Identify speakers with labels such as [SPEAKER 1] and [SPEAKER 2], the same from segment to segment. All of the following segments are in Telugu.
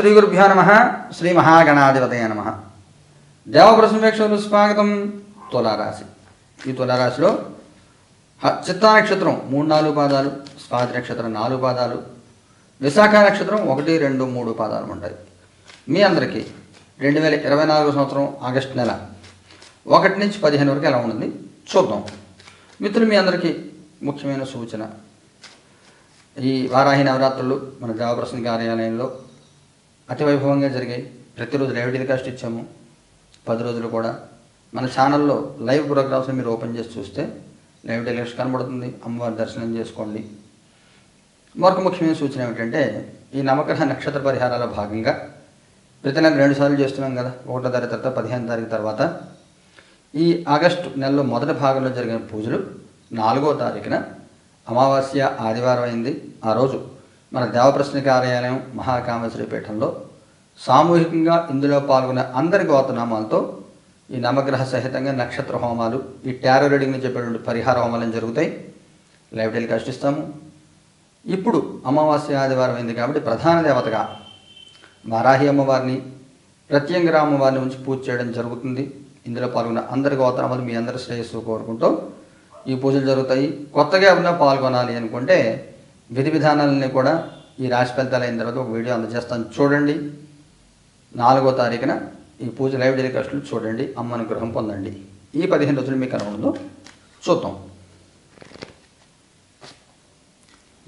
[SPEAKER 1] శ్రీ గురుభ్యో నమ శ్రీ మహాగణాధిపతయ నమ. దేవప్రసమేక్షలు స్వాగతం తులారాశి. ఈ తులారాశిలో హ- చిత్తా నక్షత్రం మూడు నాలుగు పాదాలు స్వాతి నక్షత్రం నాలుగు పాదాలు విశాఖ నక్షత్రం ఒకటి రెండు మూడు పాదాలు ఉంటాయి. మీ అందరికీ రెండు వేల ఇరవై నాలుగు సంవత్సరం ఆగస్టు నెల ఒకటి నుంచి పదిహేను వరకు ఎలా ఉంటుంది? చూద్దాం. మిత్రులు మీ అందరికీ ముఖ్యమైన సూచన. ఈ వారాహి నవరాత్రులు మన దేవప్రసన్న కార్యాలయంలో అతి వైభవంగా జరిగాయి. ప్రతిరోజు లైవ్ టెలికాస్ట్ ఇచ్చాము. పది రోజులు కూడా. మన ఛానల్లో లైవ్ ప్రోగ్రామ్స్ మీరు ఓపెన్ చేసి చూస్తే లైవ్ టెలికాస్ట్ కనబడుతుంది. అమ్మవారి దర్శనం చేసుకోండి. మరొక ముఖ్యమైన సూచన ఏమిటంటే ఈ నవగ్రహ నక్షత్ర పరిహారాల భాగంగా ప్రతి నెల రెండు సార్లు చేస్తున్నాం కదా. ఒకటో తారీఖు తర్వాత పదిహేను తారీఖు తర్వాత. ఈ ఆగస్టు నెలలో మొదటి భాగంలో జరిగిన పూజలు నాలుగో తారీఖున అమావాస్య ఆదివారం అయింది. ఆ రోజు మన దేవప్రశ్నిక కార్యాలయం మహాకామేశ్వరి పీఠంలో సామూహికంగా ఇందులో పాల్గొనే అందరి గోతనామాలతో ఈ నవగ్రహ సహితంగా నక్షత్ర హోమాలు ఈ టారో రీడింగ్ చెప్పేటువంటి పరిహార హోమాలు జరుగుతాయి. లైవ్ టెలికాస్ట్ ఇస్తాము. ఇప్పుడు అమావాస్య ఆదివారం అయింది కాబట్టి ప్రధాన దేవతగా వారాహి అమ్మవారిని ప్రత్యంగర అమ్మవారిని ఉంచి పూజ చేయడం జరుగుతుంది. ఇందులో పాల్గొన్న అందరి గోత్రములు మీ అందరి శ్రేయస్సు కోరుకుంటూ ఈ పూజలు జరుగుతాయి. కొత్తగా ఎవరైనా పాల్గొనాలి అనుకుంటే విధి విధానాలని కూడా ఈ రాశి ఫలితాలు అయిన తర్వాత ఒక వీడియో అందజేస్తాను. చూడండి. నాలుగో తారీఖున ఈ పూజ లైవ్ టెలికాస్ట్లు చూడండి అమ్మ అనుగ్రహం పొందండి. ఈ పదిహేను రోజులు మీకు కనబడదు చూద్దాం.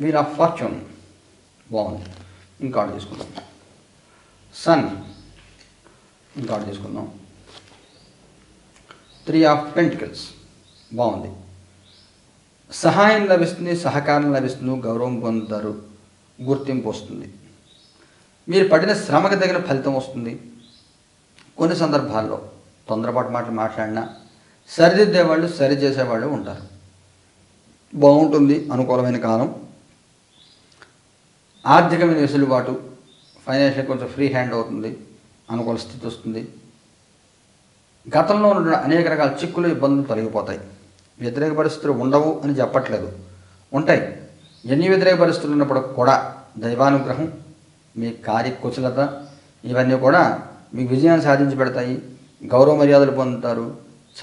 [SPEAKER 1] వీర్ ఆఫ్ ఫార్చ్యూన్ బాగుంది. ఇంకా ఆర్డర్ తీసుకుందాం. సన్ ఇంకా ఆర్డర్ తీసుకుందాం. త్రీ ఆఫ్ పెంటికల్స్ బాగుంది. సహాయం లభిస్తుంది సహకారం లభిస్తుంది గౌరవం పొందుతారు గుర్తింపు వస్తుంది. మీరు పడిన శ్రమకు తగిన ఫలితం వస్తుంది. కొన్ని సందర్భాల్లో తొందరపాటు మాటలు మాట్లాడినా సరిదిద్దేవాళ్ళు సరి చేసేవాళ్ళు ఉంటారు. బాగుంటుంది అనుకూలమైన కాలం. ఆర్థికమైన వెసులుబాటు ఫైనాన్షియల్ కొంచెం ఫ్రీ హ్యాండ్ అవుతుంది అనుకూల స్థితి వస్తుంది. గతంలో ఉన్న అనేక రకాల చిక్కులు ఇబ్బందులు తొలగిపోతాయి. వ్యతిరేక పరిస్థితులు ఉండవు అని చెప్పట్లేదు. ఉంటాయి. ఎన్ని వ్యతిరేక పరిస్థితులు ఉన్నప్పుడు కూడా దైవానుగ్రహం మీ కార్యకుశలత ఇవన్నీ కూడా మీకు విజయాన్ని సాధించి పెడతాయి గౌరవ మర్యాదలు పొందుతారు.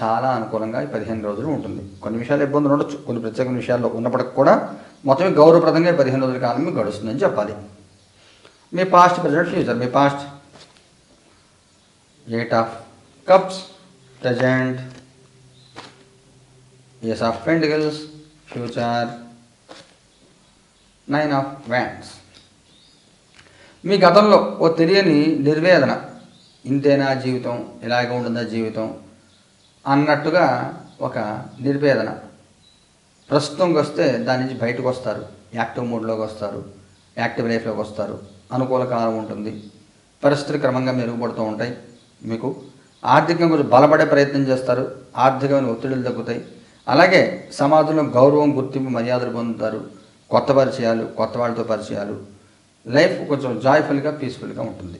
[SPEAKER 1] చాలా అనుకూలంగా ఈ పదిహేను రోజులు ఉంటుంది. కొన్ని విషయాలు ఇబ్బందులు ఉండొచ్చు. కొన్ని ప్రత్యేక విషయాల్లో ఉన్నప్పటికి కూడా మొత్తం గౌరవప్రదంగా ఈ పదిహేను రోజుల కాలం మీకు గడుస్తుందని చెప్పాలి. మీ past present future me past eight of cups present ace of pentacles future nine of wands మీ గతంలో ఓ తెలియని నిర్వేదన ఇంతేనా జీవితం ఇలాగే ఉంటుందా జీవితం అన్నట్టుగా ఒక నిర్వేదన. ప్రస్తుతంకి వస్తే దాని నుంచి బయటకు వస్తారు యాక్టివ్ మూడ్లోకి వస్తారు యాక్టివ్ లైఫ్లోకి వస్తారు అనుకూల కాలం ఉంటుంది పరిస్థితులు క్రమంగా మెరుగుపడుతూ ఉంటాయి. మీకు ఆర్థికంగా కొంచెం బలపడే ప్రయత్నం చేస్తారు ఆర్థికమైన ఒత్తిడులు తగ్గుతాయి. అలాగే సమాజంలో గౌరవం గుర్తింపు మర్యాదలు పొందుతారు కొత్త పరిచయాలు కొత్త వాళ్ళతో పరిచయాలు లైఫ్ కొంచెం జాయ్ఫుల్గా పీస్ఫుల్గా ఉంటుంది.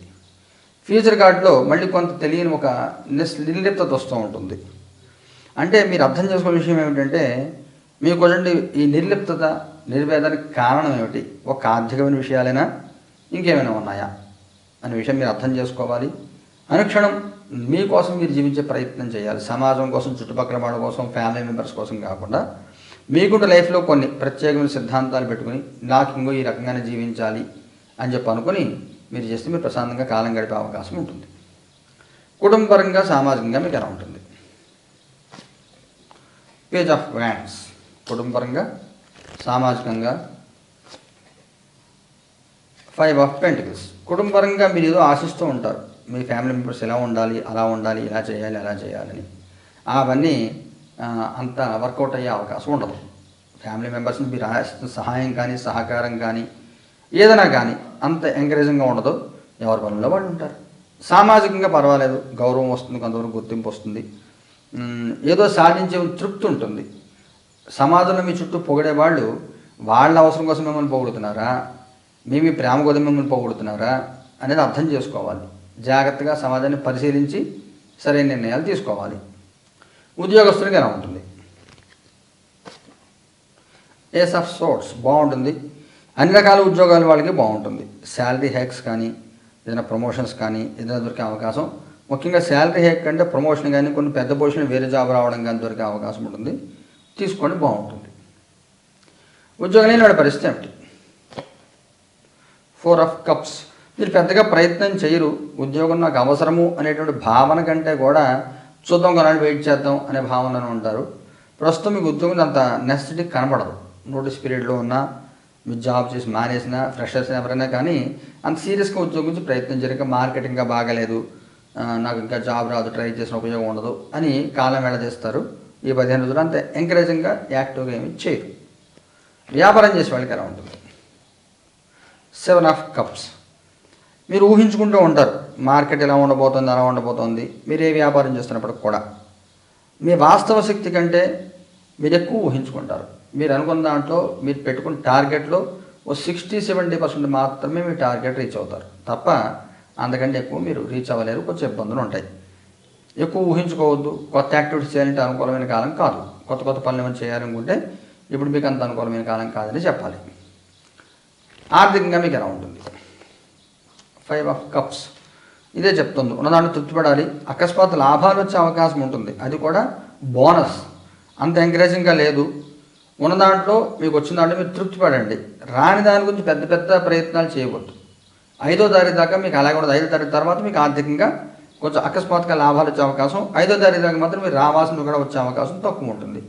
[SPEAKER 1] ఫ్యూచర్ కార్డులో మళ్ళీ కొంత తెలియని ఒక నిస్ నిర్లిప్తత వస్తూ ఉంటుంది. అంటే మీరు అర్థం చేసుకునే విషయం ఏమిటంటే మీకు చూడండి ఈ నిర్లిప్తత నిర్వేదానికి కారణం ఏమిటి? ఒక ఆర్థికమైన విషయాలైనా? ఇంకేమైనా ఉన్నాయా? అనే విషయం మీరు అర్థం చేసుకోవాలి. అనుక్షణం మీకోసం మీరు జీవించే ప్రయత్నం చేయాలి. సమాజం కోసం చుట్టుపక్కల వాళ్ళ కోసం ఫ్యామిలీ మెంబర్స్ కోసం కాకుండా మీకుంటే లైఫ్లో కొన్ని ప్రత్యేకమైన సిద్ధాంతాలు పెట్టుకుని నాకు ఇంకో ఈ రకంగానే జీవించాలి. అని చెప్పి అనుకుని మీరు చేస్తే మీరు ప్రశాంతంగా కాలం గడిపే అవకాశం ఉంటుంది. కుటుంబపరంగా సామాజికంగా మీకు ఎలా ఉంటుంది? పేజ్ ఆఫ్ వ్యాండ్స్ కుటుంబపరంగా సామాజికంగా. ఫైవ్ ఆఫ్ పెంటికల్స్ కుటుంబపరంగా మీరు ఏదో ఆశిస్తూ ఉంటారు. మీ ఫ్యామిలీ మెంబర్స్ ఎలా ఉండాలి అలా ఉండాలి ఇలా చేయాలి అలా చేయాలని. అవన్నీ అంత వర్కౌట్ అయ్యే అవకాశం ఉండదు. ఫ్యామిలీ మెంబర్స్ని మీరు ఆశిస్తున్న సహాయం కానీ సహకారం కానీ ఏదైనా కానీ అంత ఎంకరేజింగ్గా ఉండదు. ఎవరి పనుల్లో వాళ్ళు ఉంటారు. సామాజికంగా పర్వాలేదు. గౌరవం వస్తుంది కొంతవరకు గుర్తింపు వస్తుంది. ఏదో సాధించే తృప్తి ఉంటుంది. సమాజంలో మీ చుట్టూ పొగిడే వాళ్ళు వాళ్ళ అవసరం కోసం మిమ్మల్ని పొగుడుతున్నారా? మీ మీ ప్రేమ కోసం మిమ్మల్ని పొగుడుతున్నారా? అనేది అర్థం చేసుకోవాలి. జాగ్రత్తగా సమాజాన్ని పరిశీలించి సరైన నిర్ణయాలు తీసుకోవాలి. ఉద్యోగస్తునికి ఎలా ఉంటుంది? ఏస్ ఆఫ్ సోర్ట్స్ బాగుంటుంది. అన్ని రకాల ఉద్యోగాలు వాళ్ళకి బాగుంటుంది. శాలరీ హ్యాక్స్ కానీ ఏదైనా ప్రమోషన్స్ కానీ ఏదైనా దొరికే అవకాశం. ముఖ్యంగా శాలరీ హెక్ కంటే ప్రమోషన్ కానీ కొన్ని పెద్ద పొజిషన్ వేరే జాబ్ రావడం కానీ దొరికే అవకాశం ఉంటుంది. తీసుకోండి బాగుంటుంది. ఉద్యోగం లేని వాడి పరిస్థితి ఏమిటి? ఫోర్ ఆఫ్ కప్స్ మీరు పెద్దగా ప్రయత్నం చేయరు. ఉద్యోగం నాకు అవసరము అనేటువంటి భావన కంటే కూడా చూద్దాం కొనాలి వెయిట్ చేద్దాం అనే భావనలో ఉంటారు. ప్రస్తుతం మీకు ఉద్యోగం అంత నెసెసిటీ కనబడదు. నోటీస్ పీరియడ్లో ఉన్నా మీరు జాబ్ చేసి మానేసిన ఫ్రెషర్స్ ఎవరైనా కానీ అంత సీరియస్గా ఉద్యోగం గురించి ప్రయత్నం చేయక మార్కెట్ ఇంకా బాగాలేదు. నాకు ఇంకా జాబ్ రాదు ట్రై చేసిన ఉపయోగం ఉండదు అని కాలం వేళ చేస్తారు. ఈ పదిహేను రోజులు అంత ఎంకరేజింగ్గా యాక్టివ్గా ఏమి చేయరు. వ్యాపారం చేసే వాళ్ళకి ఎలా ఉంటుంది? Seven of cups. మీరు ఊహించుకుంటూ ఉంటారు మార్కెట్ ఎలా ఉండబోతుంది ఎలా ఉండబోతోంది. మీరు ఏ వ్యాపారం చేస్తున్నప్పటికి కూడా. మీ వాస్తవ శక్తి కంటే మీరు ఎక్కువ ఊహించుకుంటారు. మీరు అనుకున్న దాంట్లో మీరు పెట్టుకున్న టార్గెట్లో ఓ సిక్స్టీ సెవెంటీ పర్సెంట్ మాత్రమే మీ టార్గెట్ రీచ్ అవుతారు. తప్ప అంతకంటే ఎక్కువ మీరు రీచ్ అవ్వలేరు కొంచెం ఇబ్బందులు ఉంటాయి. ఎక్కువ ఊహించుకోవద్దు కొత్త యాక్టివిటీస్ చేయాలంటే అనుకూలమైన కాలం కాదు. కొత్త కొత్త పనులు ఏమైనా చేయాలనుకుంటే ఇప్పుడు మీకు అంత అనుకూలమైన కాలం కాదని చెప్పాలి. ఆర్థికంగా మీకు ఎలా ఉంటుంది? ఫైవ్ ఆఫ్ కప్స్ ఇదే చెప్తుంది. ఉన్నదాన్ని తృప్తిపడాలి అకస్మాత్ లాభాలు వచ్చే అవకాశం ఉంటుంది. అది కూడా బోనస్. అంత ఎంకరేజింగ్గా లేదు. ఉన్న దాంట్లో మీకు వచ్చిన దాంట్లో మీరు తృప్తి పడండి. రాని దాని గురించి పెద్ద పెద్ద ప్రయత్నాలు చేయవద్దు. ఐదో తారీఖు దాకా మీకు అలాగే ఉండదు. ఐదో తారీఖు తర్వాత మీకు ఆర్థికంగా కొంచెం అకస్మాత్తుగా లాభాలు వచ్చే అవకాశం ఐదో తారీఖు దాకా మాత్రం మీరు రావాల్సింది కూడా వచ్చే అవకాశం తక్కువ ఉంటుంది.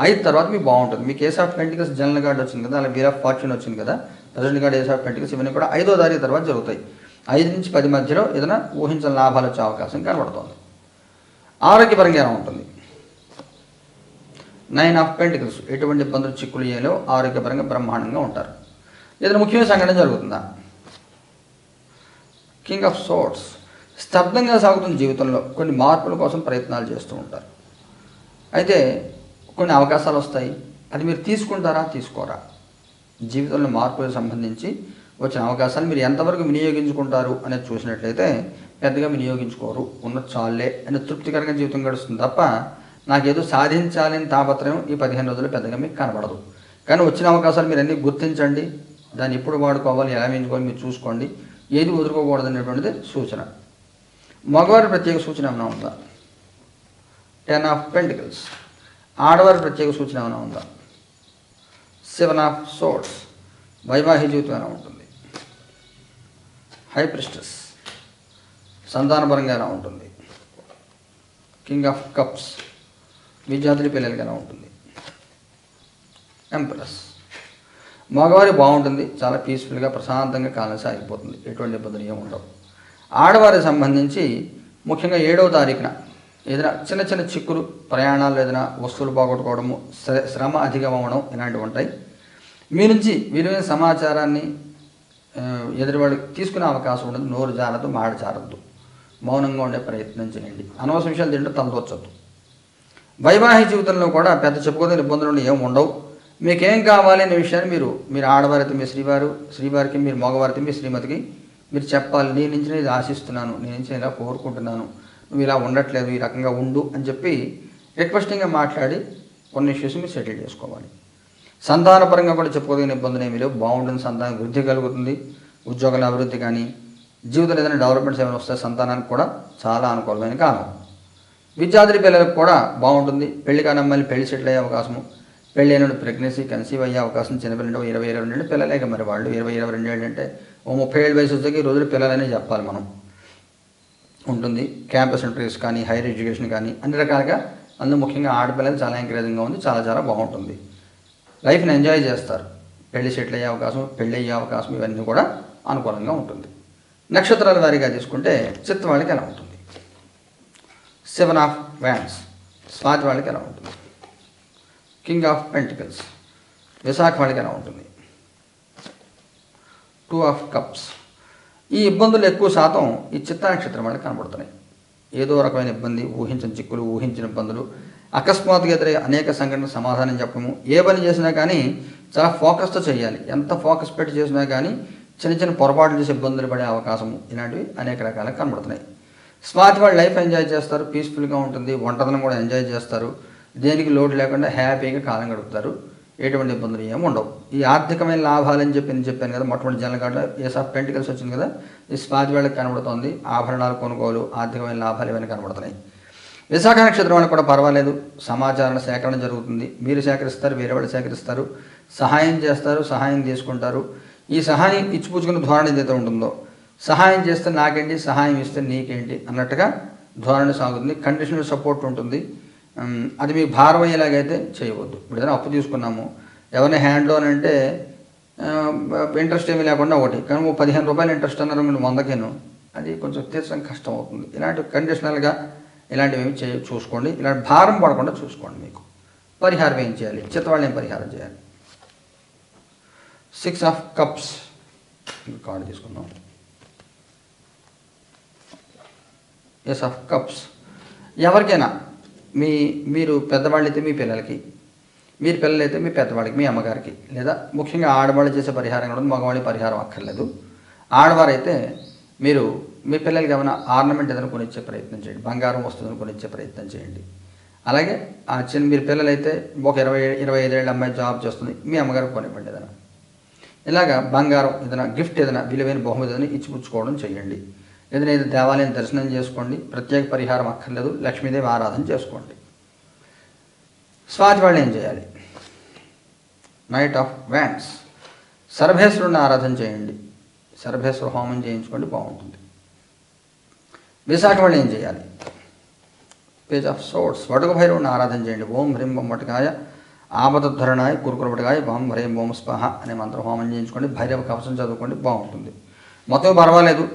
[SPEAKER 1] ఐదు తర్వాత మీకు బాగుంటుంది. మీకు ace of pentacles general guard వచ్చింది కదా అలా వీర్ ఆఫ్ ఫార్చ్యూన్ వచ్చింది కదా president guard ace of pentacles ఇవన్నీ కూడా ఐదో తారీఖు తర్వాత జరుగుతాయి. ఐదు నుంచి పది మధ్యలో ఏదైనా ఊహించిన లాభాలు వచ్చే అవకాశం కనబడుతుంది. ఆరోగ్యపరంగా ఎలా ఉంటుంది? నైన్ ఆఫ్ పెంటికల్స్ ఎటువంటి ఇబ్బందులు చిక్కులు చేయలో ఆరోగ్యపరంగా బ్రహ్మాండంగా ఉంటారు. ఏదైనా ముఖ్యమైన సంఘటన జరుగుతుందా? కింగ్ ఆఫ్ సోర్ట్స్ స్తబ్దంగా సాగుతున్న జీవితంలో కొన్ని మార్పుల కోసం ప్రయత్నాలు చేస్తూ ఉంటారు. అయితే కొన్ని అవకాశాలు వస్తాయి. అది మీరు తీసుకుంటారా తీసుకోరా? జీవితంలో మార్పులకు సంబంధించి వచ్చిన అవకాశాలు మీరు ఎంతవరకు వినియోగించుకుంటారు అనేది చూసినట్లయితే పెద్దగా వినియోగించుకోరు ఉన్న చాలే అనే తృప్తికరంగా జీవితం గడుస్తుంది తప్ప నాకేదో సాధించాలని తాపత్రయం ఈ పదిహేను రోజులు పెద్దగా మీకు కనబడదు. కానీ వచ్చిన అవకాశాలు మీరు అన్నీ గుర్తించండి. దాన్ని ఎప్పుడు వాడుకోవాలి ఎలా వేయించుకోవాలి మీరు చూసుకోండి. ఏది వదులుకోకూడదు అనేటువంటిది సూచన. మగవారి ప్రత్యేక సూచన ఏమైనా ఉందా? టెన్ ఆఫ్ పెంటికల్స్ ఆడవారి ప్రత్యేక సూచన ఏమైనా ఉందా? సెవెన్ ఆఫ్ సోట్స్ వైవాహిక జీవితం ఎలా ఉంటుంది? హై ప్రిస్టస్ సంతానపరంగా ఎలా ఉంటుంది? కింగ్ ఆఫ్ కప్స్ విద్యార్థుల పిల్లలకి ఎలా ఉంటుంది. ఎంప్రెస్ మగవారి బాగుంటుంది చాలా పీస్ఫుల్గా ప్రశాంతంగా కాలం సాగిపోతుంది. ఎటువంటి ఇబ్బందులు ఏమి ఉండవు. ఆడవారికి సంబంధించి ముఖ్యంగా ఏడవ తారీఖున ఏదైనా చిన్న చిన్న చిక్కులు ప్రయాణాలు ఏదైనా వస్తువులు పోగొట్టుకోవడము శ్రమ అధికం ఇలాంటివి ఉంటాయి. మీ నుంచి విలువైన సమాచారాన్ని ఎదురువాడు తీసుకునే అవకాశం ఉంటుంది నోరు జారద్దు మాట జారద్దు మౌనంగా ఉండే ప్రయత్నం చేయండి. అనవసర విషయాలు తింటే తలదొచ్చద్దు వైవాహిక జీవితంలో కూడా పెద్ద చెప్పుకోదగిన ఇబ్బందులు ఏమి ఉండవు. మీకేం కావాలి అనే విషయాన్ని మీరు మీరు ఆడవారితో మీ శ్రీవారు శ్రీవారికి మీరు మగవారితో మీ శ్రీమతికి మీరు చెప్పాలి. నేను నుంచి నేను ఇది ఆశిస్తున్నాను నేను నుంచి ఇలా కోరుకుంటున్నాను. నువ్వు ఇలా ఉండట్లేదు ఈ రకంగా ఉండు అని చెప్పి రిక్వెస్టింగ్గా మాట్లాడి కొన్ని ఇష్యూస్ మీరు సెటిల్ చేసుకోవాలి. సంతానపరంగా కూడా చెప్పుకోదగిన ఇబ్బందులు ఏమీ లేవు. బాగుంటుంది సంతానం వృద్ధి కలుగుతుంది. ఉద్యోగాల అభివృద్ధి కానీ జీవితంలో ఏదైనా డెవలప్మెంట్స్ ఏమైనా వస్తే సంతానానికి కూడా చాలా అనుకూలమైన కాలం. విద్యార్థి పిల్లలకు కూడా బాగుంటుంది. పెళ్ళి కానమ్మని పెళ్ళి సెటిల్ అయ్యే అవకాశము. పెళ్ళి అయిన ప్రెగ్నెన్సీ కన్సీవ్ అయ్యే అవకాశం చిన్నపిల్లలు ఇరవై ఇరవై రెండు పిల్లలేక మరి వాళ్ళు ఇరవై ఇరవై రెండు ఏళ్ళు అంటే ఓ ముప్పై ఏళ్ళ వయసు వచ్చేకి ఈ రోజులు పిల్లలనే చెప్పాలి మనం. ఉంటుంది. క్యాంపస్ ఇంటర్వ్యూస్ కానీ హైయర్ ఎడ్యుకేషన్ కానీ అన్ని రకాలుగా అందులో ముఖ్యంగా ఆడపిల్లలు చాలా ఎంకరేజింగ్గా ఉంది చాలా చాలా బాగుంటుంది. లైఫ్ని ఎంజాయ్ చేస్తారు. పెళ్ళి సెటిల్ అయ్యే అవకాశం పెళ్ళి అయ్యే అవకాశం ఇవన్నీ కూడా అనుకూలంగా ఉంటుంది. నక్షత్రాల వారీగా తీసుకుంటే చిత్తవాళ్ళకి ఎలా ఉంటుంది? సెవెన్ ఆఫ్ వ్యాన్స్ స్వాతి వాళ్ళకి ఎలా ఉంటుంది? కింగ్ ఆఫ్ పెంటికల్స్ విశాఖ వాళ్ళకి ఎలా ఉంటుంది? టూ ఆఫ్ కప్స్ ఈ ఇబ్బందులు ఎక్కువ శాతం ఈ చిత్తా నక్షత్రం వాళ్ళకి కనబడుతున్నాయి. ఏదో రకమైన ఇబ్బంది ఊహించిన చిక్కులు ఊహించిన ఇబ్బందులు అకస్మాత్తుగా ఎదురే అనేక సంఘటనలు సమాధానం చెప్పము ఏ పని చేసినా కానీ చాలా ఫోకస్తో చేయాలి. ఎంత ఫోకస్ పెట్టి చేసినా కానీ చిన్న చిన్న పొరపాట్లు చేసే ఇబ్బందులు పడే అవకాశము ఇలాంటివి అనేక రకాలుగా కనబడుతున్నాయి. స్మార్ట్ వాళ్ళు లైఫ్ ఎంజాయ్ చేస్తారు పీస్ఫుల్గా ఉంటుంది ఒంటరిని కూడా ఎంజాయ్ చేస్తారు. దేనికి లోటు లేకుండా హ్యాపీగా కాలం గడుపుతారు. ఎటువంటి ఇబ్బందులు ఏమి ఉండవు. ఈ ఆర్థికమైన లాభాలని చెప్పి నేను చెప్పాను కదా మొట్టమొదటి జనరల్ కార్డులో ఏస్ ఆఫ్ పెంటికల్స్ వచ్చింది కదా ఈ స్పాతి వాళ్ళకి కనబడుతోంది. ఆభరణాలు కొనుగోలు ఆర్థికమైన లాభాలు ఇవన్నీ కనబడుతున్నాయి. విశాఖ నక్షత్రం వాళ్ళకి కూడా పర్వాలేదు. సమాచారం సేకరణ జరుగుతుంది. మీరు సేకరిస్తారు వేరే వాళ్ళు సేకరిస్తారు. సహాయం చేస్తారు సహాయం తీసుకుంటారు. ఈ సహాయం ఇచ్చిపుచ్చుకున్న ధోరణి ఏదైతే ఉంటుందో సహాయం చేస్తే నాకేంటి సహాయం ఇస్తే నీకేంటి అన్నట్టుగా ధోరణి సాగుతుంది. కండిషనల్ సపోర్ట్ ఉంటుంది. అది మీకు భారం అయ్యేలాగైతే చేయవద్దు. ఇప్పుడు ఏదైనా అప్పు తీసుకున్నాము. ఎవరిని హ్యాండ్ లోన్ అంటే ఇంట్రెస్ట్ ఏమీ లేకుండా ఒకటి. కానీ ఓ పదిహేను రూపాయలు ఇంట్రెస్ట్ అన్నారు మీరు వందకేను. అది కొంచెం తీర్చడం కష్టం అవుతుంది. ఇలాంటి కండిషనల్గా ఇలాంటివి ఏమి చేయ చూసుకోండి. ఇలాంటి భారం పడకుండా చూసుకోండి మీకు. పరిహారం ఏం చేయాలి? చిత్తవాళ్ళు ఏం పరిహారం చేయాలి? Six of cups. కార్డు తీసుకుందాం. ఎస్ ఆఫ్ కప్స్ ఎవరికైనా మీ మీరు పెద్దవాళ్ళైతే మీ పిల్లలకి మీరు పిల్లలైతే మీ పెద్దవాళ్ళకి మీ అమ్మగారికి లేదా ముఖ్యంగా ఆడవాళ్ళు చేసే పరిహారం కూడా ఉంది, పరిహారం అక్కర్లేదు. ఆడవారైతే మీరు మీ పిల్లలకి ఏమైనా ఆర్నమెంట్ ఏదైనా కొనిచ్చే ప్రయత్నం చేయండి. బంగారం వస్తుందని కొనిచ్చే ప్రయత్నం చేయండి. అలాగే ఆ చిన్న మీరు పిల్లలైతే ఒక ఇరవై ఇరవై ఐదేళ్ళ అమ్మాయి జాబ్ చేస్తుంది మీ అమ్మగారికి కొనివ్వండి ఏదైనా. ఇలాగా బంగారం ఏదైనా గిఫ్ట్ ఏదైనా విలువైన బహుమతి ఏదైనా ఇచ్చిపుచ్చుకోవడం చేయండి. ఎదురైతే దేవాలయం దర్శనం చేసుకోండి ప్రత్యేక పరిహారం అక్కర్లేదు లక్ష్మీదేవి ఆరాధన చేసుకోండి. స్వాతి వాళ్ళు ఏం చేయాలి? నైట్ ఆఫ్ వ్యాండ్స్ సర్భేశ్వరుడిని ఆరాధన చేయండి. సర్భేశ్వర హోమం చేయించుకోండి బాగుంటుంది. విశాఖ వాళ్ళు ఏం చేయాలి? పేజ్ ఆఫ్ సోర్స్ వడుగు భైరవుడిని ఆరాధన చేయండి. ఓం హ్రీం బొం వటకాయ ఆపదధరణాయ కురుకురపటకాయ ఓం హ్రీం ఓం స్పహ అనే మంత్ర హోమం చేయించుకోండి. భైరవ కవచం చదువుకోండి బాగుంటుంది. మొత్తం పర్వాలేదు.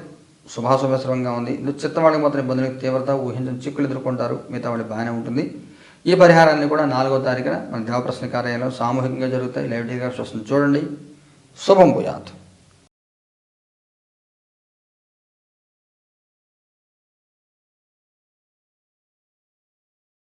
[SPEAKER 1] శుభాశుభశ్రమంగా ఉంది. ఇందులో చిత్త వాళ్ళకి మాత్రం ఇబ్బందులకు తీవ్రత ఊహించిన చిక్కులు ఎదుర్కొంటారు. మిగతా వాళ్ళకి బాగానే ఉంటుంది. ఈ పరిహారాన్ని కూడా నాలుగో తారీఖున మన దేవప్రశ్న కార్యాలయం సామూహికంగా జరుగుతాయి. లైవ్ టెలిగ్రాఫ్స్ చూడండి. శుభం భూయాత్.